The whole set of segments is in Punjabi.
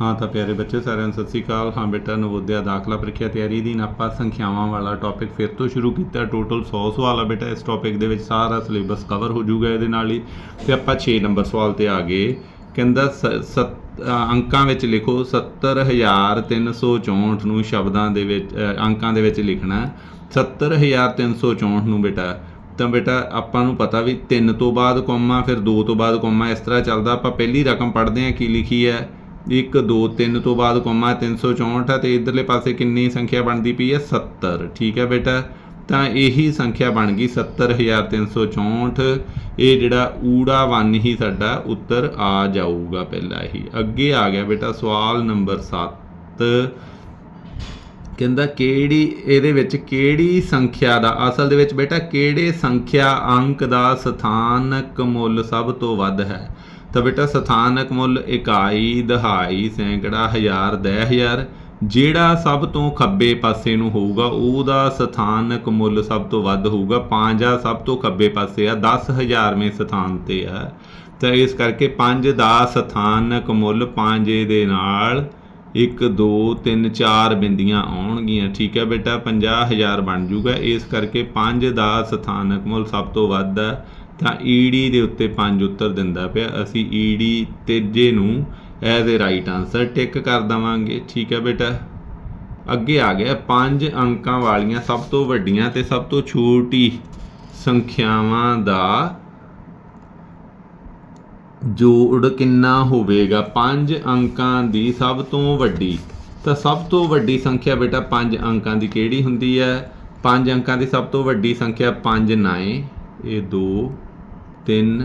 ਹਾਂ ਤਾਂ ਪਿਆਰੇ ਬੱਚੇ ਸਾਰਿਆਂ ਨੂੰ ਸਤਿ ਸ੍ਰੀ ਅਕਾਲ। ਹਾਂ ਬੇਟਾ ਨਵੋਦਿਆ ਦਾਖਲਾ ਪ੍ਰੀਖਿਆ ਤਿਆਰੀ ਦੀ ਆਪਾਂ ਸੰਖਿਆਵਾਂ ਵਾਲਾ ਟੌਪਿਕ ਫਿਰ ਤੋਂ ਸ਼ੁਰੂ ਕੀਤਾ। ਟੋਟਲ 100 ਸਵਾਲ ਆ ਬੇਟਾ ਇਸ ਟੌਪਿਕ ਦੇ ਵਿੱਚ ਸਾਰਾ ਸਿਲੇਬਸ ਕਵਰ ਹੋ ਜਾਊਗਾ ਇਹਦੇ ਨਾਲ ਹੀ। ਤੇ ਆਪਾਂ 6 ਨੰਬਰ ਸਵਾਲ ਤੇ ਆ ਗਏ। ਕਹਿੰਦਾ ਸ- ਸੱਤ- ਅ, ਅੰਕਾਂ ਵਿੱਚ ਲਿਖੋ 70364 ਨੂੰ ਸ਼ਬਦਾਂ ਦੇ ਵਿੱਚ ਅੰਕਾਂ ਦੇ ਵਿੱਚ ਲਿਖਣਾ। ਹੈ। 70364 ਨੂੰ ਬੇਟਾ। ਤਾਂ ਬੇਟਾ ਆਪਾਂ ਨੂੰ ਪਤਾ ਵੀ 3 ਤੋਂ ਬਾਅਦ ਕੋਮਾ ਫਿਰ 2 ਤੋਂ ਬਾਅਦ ਕੋਮਾ ਇਸ ਤਰ੍ਹਾਂ ਚੱਲਦਾ। ਆਪਾਂ ਪਹਿਲੀ ਰਕਮ ਪੜ੍ਹਦੇ ਹਾਂ ਕੀ ਲਿਖੀ ਹੈ? 1 2 3 ਤੋਂ ਬਾਅਦ ਕੋਮਾ 364 ਹੈ ਤੇ ਇਧਰਲੇ ਪਾਸੇ ਕਿੰਨੀ ਸੰਖਿਆ ਬਣਦੀ ਪਈ ਹੈ? 70 ਠੀਕ ਹੈ ਬੇਟਾ। ਤਾਂ ਇਹੀ ਸੰਖਿਆ ਬਣ ਗਈ 70364 ਇਹ ਜਿਹੜਾ ਊੜਾ ਵਨ ਹੀ ਸਾਡਾ ਉੱਤਰ ਆ ਜਾਊਗਾ ਪਹਿਲਾਂ ਹੀ ਅੱਗੇ ਆ ਗਿਆ ਬੇਟਾ ਸਵਾਲ ਨੰਬਰ 7 ਕਹਿੰਦਾ ਕਿਹੜੀ, ਇਹਦੇ ਵਿੱਚ ਕਿਹੜੀ ਸੰਖਿਆ ਦਾ, ਅਸਲ ਦੇ ਵਿੱਚ ਬੇਟਾ ਕਿਹੜੇ ਸੰਖਿਆ ਅੰਕ ਦਾ ਸਥਾਨਕ ਮੁੱਲ ਸਭ ਤੋਂ ਵੱਧ ਹੈ? ਤਾਂ ਬੇਟਾ ਸਥਾਨਕ ਮੁੱਲ ਇਕਾਈ, ਦਹਾਈ, ਸੈਂਕੜਾ, ਹਜ਼ਾਰ, ਦਹ ਹਜ਼ਾਰ, ਜਿਹੜਾ ਸਭ ਤੋਂ ਖੱਬੇ ਪਾਸੇ ਨੂੰ ਹੋਊਗਾ, ਉਹਦਾ ਸਥਾਨਕ ਮੁੱਲ ਸਭ ਤੋਂ ਵੱਧ ਹੋਊਗਾ, ਪੰਜਾ ਸਭ ਤੋਂ ਖੱਬੇ ਪਾਸੇ ਆ 10000ਵੇਂ ਸਥਾਨ ਤੇ ਆ। ਤਾਂ ਇਸ ਕਰਕੇ 5 ਦਾ ਸਥਾਨਕ ਮੁੱਲ 5 ਦੇ ਨਾਲ 1 2 3 4 ਬਿੰਦੀਆਂ ਆਉਣਗੀਆਂ। ਠੀਕ ਹੈ ਬੇਟਾ 50000 ਬਣ ਜੂਗਾ। ਇਸ ਕਰਕੇ 5 ਦਾ ਸਥਾਨਕ ਮੁੱਲ ਸਭ ਤੋਂ ਵੱਧ ਹੈ ਤਾਂ ਈਡੀ ਦੇ ਉੱਤੇ 5 ਉੱਤਰ ਦਿੰਦਾ ਪਿਆ। ਅਸੀਂ ਈਡੀ ਤੀਜੇ ਨੂੰ as a right answer tick ਕਰ ਦਵਾਂਗੇ। ਠੀਕ ਹੈ ਬੇਟਾ? ਅੱਗੇ ਆ ਗਿਆ। ਪੰਜ ਅੰਕਾਂ ਵਾਲੀਆਂ ਸਭ ਤੋਂ ਵੱਡੀਆਂ ਤੇ ਸਭ ਤੋਂ ਛੋਟੀ ਸੰਖਿਆਵਾਂ ਦਾ ਜੋੜ ਕਿੰਨਾ ਹੋਵੇਗਾ? ਪੰਜ ਅੰਕਾਂ ਦੀ ਸਭ ਤੋਂ ਵੱਡੀ। ਤਾਂ ਸਭ ਤੋਂ ਵੱਡੀ ਸੰਖਿਆ ਬੇਟਾ ਪੰਜ ਅੰਕਾਂ ਦੀ ਕਿਹੜੀ ਹੁੰਦੀ ਹੈ? ਪੰਜ ਅੰਕਾਂ ਦੀ ਸਭ ਤੋਂ ਵੱਡੀ ਸੰਖਿਆ 5 9 ਇਹ 2 3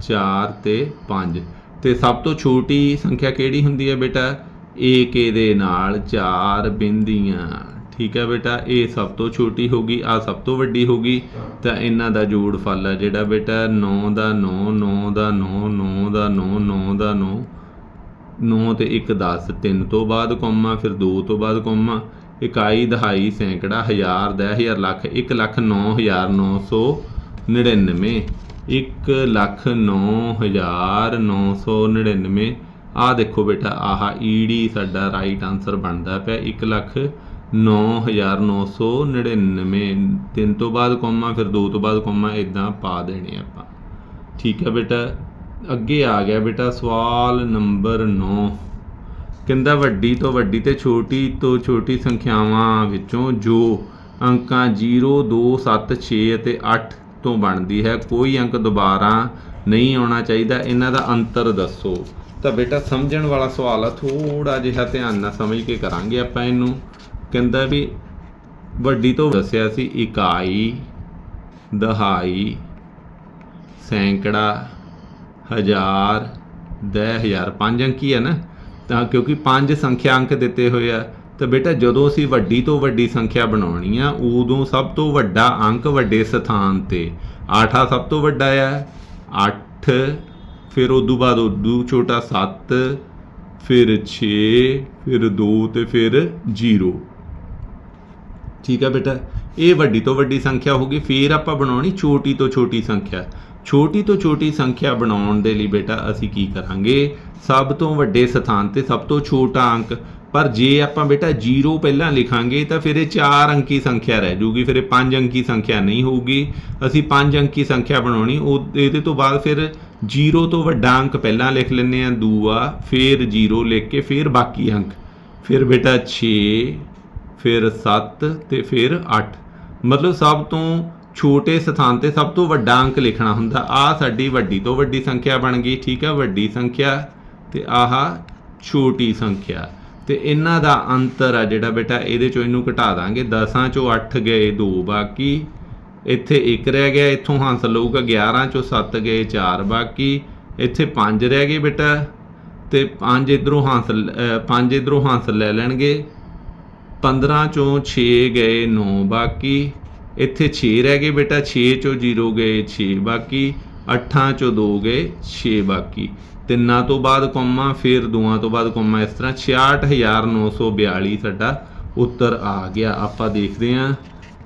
4 ਤੇ 5 ਤੇ ਸਭ ਤੋਂ ਛੋਟੀ ਸੰਖਿਆ ਕਿਹੜੀ ਹੁੰਦੀ ਹੈ ਬੇਟਾ? ਏਕ ਦੇ ਨਾਲ ਚਾਰ ਬਿੰਦੀਆਂ। ਠੀਕ ਹੈ ਬੇਟਾ ਇਹ ਸਭ ਤੋਂ ਛੋਟੀ ਹੋਗੀ ਆ ਸਭ ਤੋਂ ਵੱਡੀ ਹੋਗੀ ਤਾਂ ਇਹਨਾਂ ਦਾ ਜੋੜ ਫਲ ਹੈ ਜਿਹੜਾ ਬੇਟਾ? 9 ਦਾ 9 9 ਦਾ 9 9 ਦਾ 9 9 ਦਾ 9 9 ਤੇ 1 10 3 ਤੋਂ ਬਾਅਦ ਕੋਮਾ, ਫਿਰ 2 ਤੋਂ ਬਾਅਦ ਕੋਮਾ। ਇਕਾਈ, ਦਹਾਈ, ਸੈਂਕੜਾ, ਹਜ਼ਾਰ, ਦਹ ਹਜ਼ਾਰ, ਲੱਖ 1 ਲੱਖ 9999 ਇੱਕ ਲੱਖ 9999 ਆ ਦੇਖੋ ਬੇਟਾ, ਆਹ ਈਡੀ ਸਾਡਾ ਰਾਈਟ ਆਨਸਰ ਬਣਦਾ ਪਿਆ। 1 ਲੱਖ 9999 ਤਿੰਨ ਤੋਂ ਬਾਅਦ ਕੋਮਾ ਫਿਰ ਦੋ ਤੋਂ ਬਾਅਦ ਕੋਮਾ ਇਦਾਂ ਪਾ ਦੇਣੇ ਆਪਾਂ। ਠੀਕ ਹੈ ਬੇਟਾ? ਅੱਗੇ ਆ ਗਿਆ ਬੇਟਾ ਸਵਾਲ ਨੰਬਰ 9 ਕਹਿੰਦਾ ਵੱਡੀ ਤੋਂ ਵੱਡੀ ਤੇ ਛੋਟੀ ਤੋਂ ਛੋਟੀ ਸੰਖਿਆਵਾਂ ਵਿੱਚੋਂ ਜੋ ਅੰਕਾਂ 0 2 7 6 ਅਤੇ 8 ਤੋਂ ਬਣਦੀ ਹੈ। ਕੋਈ ਅੰਕ ਦੁਬਾਰਾ ਨਹੀਂ ਆਉਣਾ ਚਾਹੀਦਾ। ਇਹਨਾਂ ਦਾ ਅੰਤਰ ਦੱਸੋ। ਤਾਂ ਬੇਟਾ, ਸਮਝਣ ਵਾਲਾ ਸਵਾਲ ਆ। ਥੋੜਾ ਜਿਹਾ ਧਿਆਨ ਨਾਲ ਸਮਝ ਕੇ ਕਰਾਂਗੇ ਆਪਾਂ ਇਹਨੂੰ। ਕਹਿੰਦਾ ਵੀ ਵੱਡੀ ਤੋਂ ਦੱਸਿਆ ਸੀ, ਇਕਾਈ, ਦਹਾਈ, ਸੈਂਕੜਾ, ਹਜ਼ਾਰ, ਦਹ ਹਜ਼ਾਰ। ਪੰਜ ਅੰਕੀ ਹੈ ਨਾ। ਤਾਂ ਕਿਉਂਕਿ ਪੰਜ ਸੰਖਿਆ ਅੰਕ ਦਿੱਤੇ ਹੋਏ ਆ। ਤਾਂ ਬੇਟਾ ਜਦੋਂ ਅਸੀਂ ਵੱਡੀ ਤੋਂ ਵੱਡੀ ਸੰਖਿਆ ਬਣਾਉਣੀ ਆ, ਉਦੋਂ ਸਭ ਤੋਂ ਵੱਡਾ ਅੰਕ ਵੱਡੇ ਸਥਾਨ ਤੇ। 8 ਆ ਸਭ ਤੋਂ ਵੱਡਾ ਆ 8 ਫਿਰ ਉਦੋਂ ਬਾਅਦ ਉਦੋਂ ਛੋਟਾ 7 ਫਿਰ 6 ਫਿਰ 2 ਤੇ ਫਿਰ 0 ਠੀਕ ਆ ਬੇਟਾ? ਇਹ ਵੱਡੀ ਤੋਂ ਵੱਡੀ ਸੰਖਿਆ ਹੋਗੀ ਫਿਰ ਆਪਾਂ ਬਣਾਉਣੀ ਛੋਟੀ ਤੋਂ ਛੋਟੀ ਸੰਖਿਆ। ਛੋਟੀ ਤੋਂ ਛੋਟੀ ਸੰਖਿਆ ਬਣਾਉਣ ਦੇ ਲਈ ਬੇਟਾ ਅਸੀਂ ਕੀ ਕਰਾਂਗੇ? ਸਭ ਤੋਂ ਵੱਡੇ ਸਥਾਨ ਤੇ ਸਭ ਤੋਂ ਛੋਟਾ ਅੰਕ ਪਰ ਜੇ ਆਪਾਂ ਬੇਟਾ 0 ਪਹਿਲਾਂ ਲਿਖਾਂਗੇ ਤਾਂ ਫਿਰ ਇਹ 4 ਅੰਕੀ ਸੰਖਿਆ ਰਹਿ ਜੂਗੀ, ਫਿਰ ਇਹ 5 ਅੰਕੀ ਸੰਖਿਆ ਨਹੀਂ ਹੋਊਗੀ। ਅਸੀਂ 5 ਅੰਕੀ ਸੰਖਿਆ ਬਣਾਉਣੀ, ਉਹ ਇਹਦੇ ਤੋਂ ਬਾਅਦ ਫਿਰ 0 ਤੋਂ ਵੱਡਾ ਅੰਕ ਪਹਿਲਾਂ ਲਿਖ ਲੈਂਦੇ ਆ ਦੂਆ, ਫਿਰ 0 ਲਿਖ ਕੇ ਫਿਰ ਬਾਕੀ ਅੰਕ। ਫਿਰ ਬੇਟਾ 6 ਫਿਰ 7 ਤੇ ਫਿਰ 8 ਮਤਲਬ ਸਭ ਤੋਂ ਛੋਟੇ ਸਥਾਨ ਤੇ ਸਭ ਤੋਂ ਵੱਡਾ ਅੰਕ ਲਿਖਣਾ ਹੁੰਦਾ। ਆ ਸਾਡੀ ਵੱਡੀ ਤੋਂ ਵੱਡੀ ਸੰਖਿਆ ਬਣ ਗਈ, ਠੀਕ ਆ? ਵੱਡੀ ਸੰਖਿਆ ਤੇ ਆਹ ਛੋਟੀ ਸੰਖਿਆ। ਤੇ ਇਹਨਾਂ ਦਾ ਅੰਤਰ ਆ ਜਿਹੜਾ ਬੇਟਾ, ਇਹਦੇ ਚੋਂ ਇਹਨੂੰ ਘਟਾ ਦਾਂਗੇ। 10 ਚੋਂ 8 ਗਏ 2 ਬਾਕੀ ਇੱਥੇ 1 ਰਹਿ ਗਿਆ, ਇੱਥੋਂ ਹਾਸਲ ਲਊਗਾ 11 ਚੋਂ 7 ਗਏ 4 ਬਾਕੀ ਇੱਥੇ 5 ਰਹਿ ਗਏ ਬੇਟਾ। ਤੇ 5 ਇਧਰੋਂ ਹਾਸਲ 5 ਇਧਰੋਂ ਹਾਸਲ ਲੈ ਲੈਣਗੇ। 15 ਚੋਂ 6 ਗਏ 9 ਬਾਕੀ ਇੱਥੇ 6 ਰਹਿ ਗਏ ਬੇਟਾ 6 ਚੋਂ 0 ਗਏ 6 ਬਾਕੀ ਅੱਠਾਂ ਚੋਂ ਦੋ ਗਏ 6 ਬਾਕੀ। ਤਿੰਨਾਂ ਤੋਂ ਬਾਅਦ ਕੋਮਾ, ਫਿਰ ਦੋਆਂ ਤੋਂ ਬਾਅਦ ਕੋਮਾ ਇਸ ਤਰ੍ਹਾਂ 66942 ਸਾਡਾ ਉੱਤਰ ਆ ਗਿਆ। ਆਪਾਂ ਦੇਖਦੇ ਹਾਂ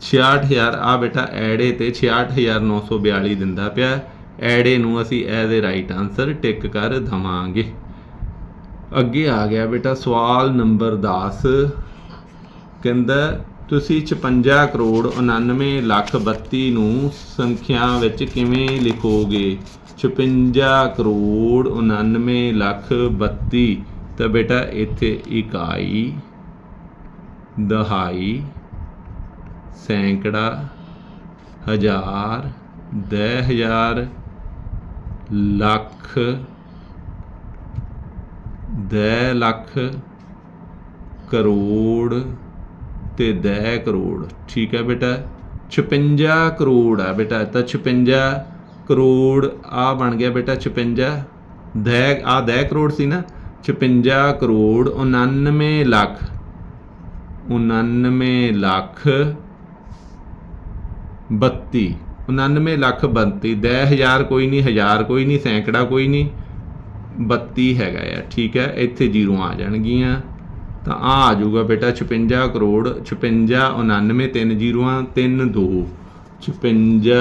66000 ਆ ਬੇਟਾ ਐੜੇ ਤੇ 66942 ਦਿੰਦਾ ਪਿਆ। ਐੜੇ ਨੂੰ ਅਸੀਂ as a right answer tick ਕਰ ਦਵਾਂਗੇ। ਅੱਗੇ ਆ ਗਿਆ ਬੇਟਾ ਸਵਾਲ ਨੰਬਰ 10 ਕਹਿੰਦਾ ਤੁਸੀਂ 56 ਕਰੋੜ 99 ਲੱਖ 32 ਨੂੰ ਸੰਖਿਆ ਵਿੱਚ ਕਿਵੇਂ ਲਿਖੋਗੇ? 56 ਕਰੋੜ 99 ਲੱਖ 32 ਤਾਂ ਬੇਟਾ, ਇੱਥੇ ਇਕਾਈ ਦਹਾਈ, ਸੈਂਕੜਾ, ਹਜ਼ਾਰ, ਦਹ ਹਜ਼ਾਰ ਲੱਖ, ਦਹ ਲੱਖ ਕਰੋੜ ਤੇ ਦਹਿ ਕਰੋੜ, ਠੀਕ ਹੈ ਬੇਟਾ? 56 ਕਰੋੜ ਆ ਬੇਟਾ, ਤਾਂ 56 ਕਰੋੜ, ਆ ਬਣ ਗਿਆ ਬੇਟਾ 56 ਦਹਿ, ਆ ਦਹਿ ਕਰੋੜ ਸੀ ਨਾ? 56 ਕਰੋੜ 99 ਲੱਖ 99 ਲੱਖ 32 99 ਲੱਖ 32 ਦਹ ਹਜ਼ਾਰ ਕੋਈ ਨਹੀਂ, ਹਜ਼ਾਰ ਕੋਈ ਨਹੀਂ, ਸੈਂਕੜਾ ਕੋਈ ਨਹੀਂ 32 ਹੈਗਾ ਆ ਠੀਕ ਹੈ? ਇੱਥੇ ਜ਼ੀਰੋ ਆ ਜਾਣਗੀਆਂ। ਤਾਂ ਆ ਆ ਜਾਊਗਾ ਬੇਟਾ 56 ਕਰੋੜ 56 99 ਤਿੰਨ ਜ਼ੀਰੋਆਂ 3 2 56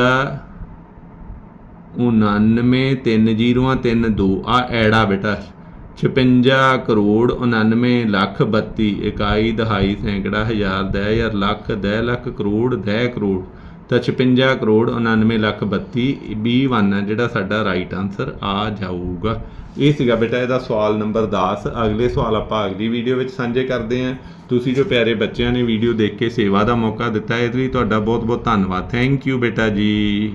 99 ਤਿੰਨ ਜ਼ੀਰੋਆਂ 3 2 ਆ ਐੜਾ ਬੇਟਾ। 56 ਕਰੋੜ 99 ਲੱਖ 32 ਇਕਾਈ ਦਹਾਈ ਸੈਂਕੜਾ ਹਜ਼ਾਰ, ਦਹਿ ਹਜ਼ਾਰ ਲੱਖ, ਦਹਿ ਲੱਖ ਕਰੋੜ, ਦਹਿ ਕਰੋੜ। ਤਾਂ 56 ਕਰੋੜ 99 ਲੱਖ 32 B1 ਹੈ, ਜਿਹੜਾ ਸਾਡਾ ਰਾਈਟ ਆਨਸਰ ਆ ਜਾਊਗਾ। ਇਹ ਸੀਗਾ ਬੇਟਾ ਇਹਦਾ ਸਵਾਲ ਨੰਬਰ 10 ਅਗਲੇ ਸਵਾਲ ਆਪਾਂ ਅਗਲੀ ਵੀਡੀਓ ਵਿੱਚ ਸਾਂਝੇ ਕਰਦੇ ਹਾਂ। ਤੁਸੀਂ ਜੋ ਪਿਆਰੇ ਬੱਚਿਆਂ ਨੇ ਵੀਡੀਓ ਦੇਖ ਕੇ ਸੇਵਾ ਦਾ ਮੌਕਾ ਦਿੱਤਾ ਇਹਦੇ ਲਈ ਤੁਹਾਡਾ ਬਹੁਤ ਬਹੁਤ ਧੰਨਵਾਦ। ਥੈਂਕ ਯੂ ਬੇਟਾ ਜੀ।